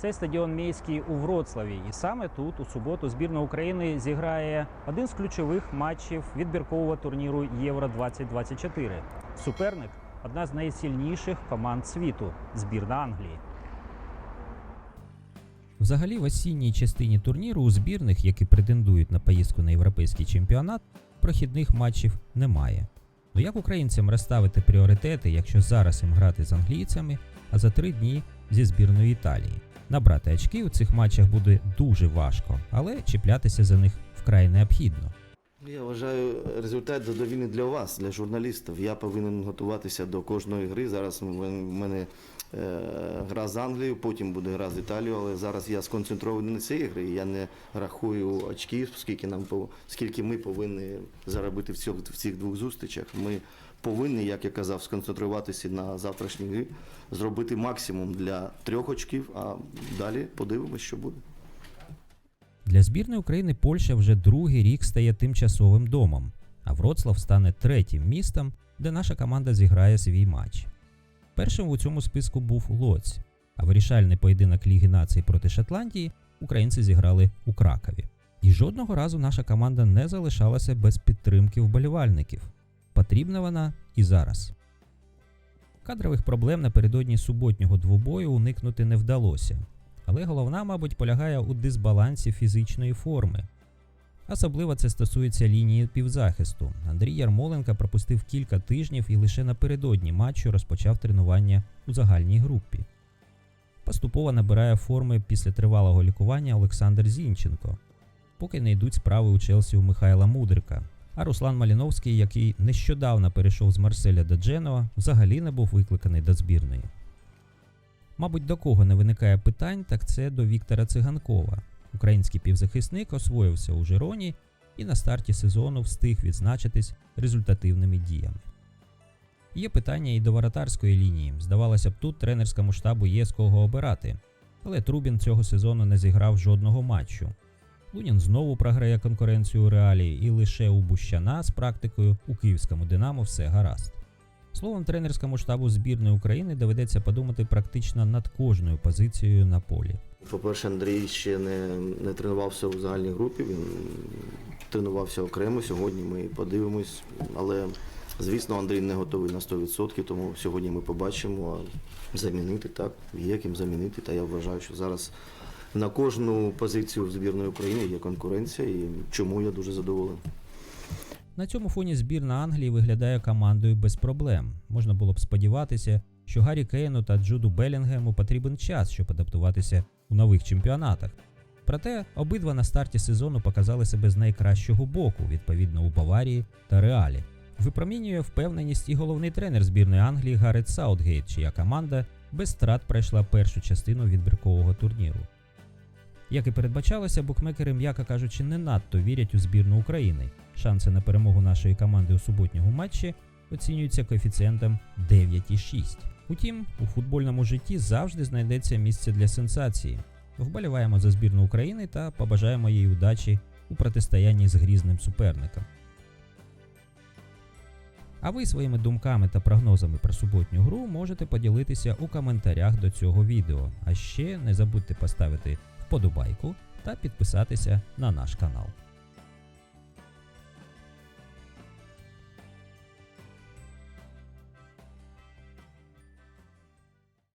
Цей стадіон міський у Вроцлаві, і саме тут у суботу збірна України зіграє один з ключових матчів відбіркового турніру Євро 2024 Суперник одна з найсильніших команд світу збірна Англії. Взагалі, в осінній частині турніру у збірних, які претендують на поїздку на європейський чемпіонат, прохідних матчів немає. Ну як українцям розставити пріоритети, якщо зараз їм грати з англійцями, а за три дні зі збірною Італії? Набрати очки у цих матчах буде дуже важко, але чіплятися за них вкрай необхідно. Я вважаю результат задовільний для вас, для журналістів. Я повинен готуватися до кожної гри. Зараз в мене е, гра з Англією, потім буде гра з Італією, але зараз я сконцентрований на цій грі. Я не рахую очків, скільки нам скільки ми повинні заробити в цих, в цих двох зустрічах. Ми повинні, як я казав, сконцентруватися на завтрашній грі, зробити максимум для трьох очків, а далі подивимося, що буде. Для збірної України Польща вже другий рік стає тимчасовим домом, а Вроцлав стане третім містом, де наша команда зіграє свій матч. Першим у цьому списку був Лоць, а вирішальний поєдинок Ліги націй проти Шотландії українці зіграли у Кракові. І жодного разу наша команда не залишалася без підтримки вболівальників. Потрібна вона і зараз. Кадрових проблем напередодні суботнього двобою уникнути не вдалося. Але головна, мабуть, полягає у дисбалансі фізичної форми. Особливо це стосується лінії півзахисту. Андрій Ярмоленко пропустив кілька тижнів і лише напередодні матчу розпочав тренування у загальній групі. Поступово набирає форми після тривалого лікування Олександр Зінченко, поки не йдуть справи у Челсі у Михайла Мудрика. А Руслан Маліновський, який нещодавно перейшов з Марселя до Дженова, взагалі не був викликаний до збірної. Мабуть, до кого не виникає питань, так це до Віктора Циганкова. Український півзахисник освоївся у Жироні і на старті сезону встиг відзначитись результативними діями. Є питання і до воротарської лінії. Здавалося б, тут тренерському штабу є з кого обирати. Але Трубін цього сезону не зіграв жодного матчу. Лунін знову програє конкуренцію у реалі, і лише у Бущана з практикою у київському Динамо все гаразд. Словом, тренерському штабу збірної України доведеться подумати практично над кожною позицією на полі. По-перше, Андрій ще не, не тренувався у загальній групі, він тренувався окремо. Сьогодні ми подивимось. Але, звісно, Андрій не готовий на 100%, тому сьогодні ми побачимо. А замінити так, є ким замінити. Та я вважаю, що зараз на кожну позицію в збірної України є конкуренція, і чому я дуже задоволений. На цьому фоні збірна Англії виглядає командою без проблем. Можна було б сподіватися, що Гаррі Кейну та Джуду Белінгему потрібен час, щоб адаптуватися у нових чемпіонатах. Проте обидва на старті сезону показали себе з найкращого боку, відповідно у Баварії та Реалі. Випромінює впевненість і головний тренер збірної Англії Гаррет Саутгейт, чия команда без страт пройшла першу частину відбіркового турніру. Як і передбачалося, букмекери, м'яко кажучи, не надто вірять у збірну України. Шанси на перемогу нашої команди у суботнього матчі оцінюються коефіцієнтом 9,6. Утім, у футбольному житті завжди знайдеться місце для сенсації. Вболіваємо за збірну України та побажаємо їй удачі у протистоянні з грізним суперником. А ви своїми думками та прогнозами про суботню гру можете поділитися у коментарях до цього відео. А ще не забудьте поставити вподобайку та підписатися на наш канал.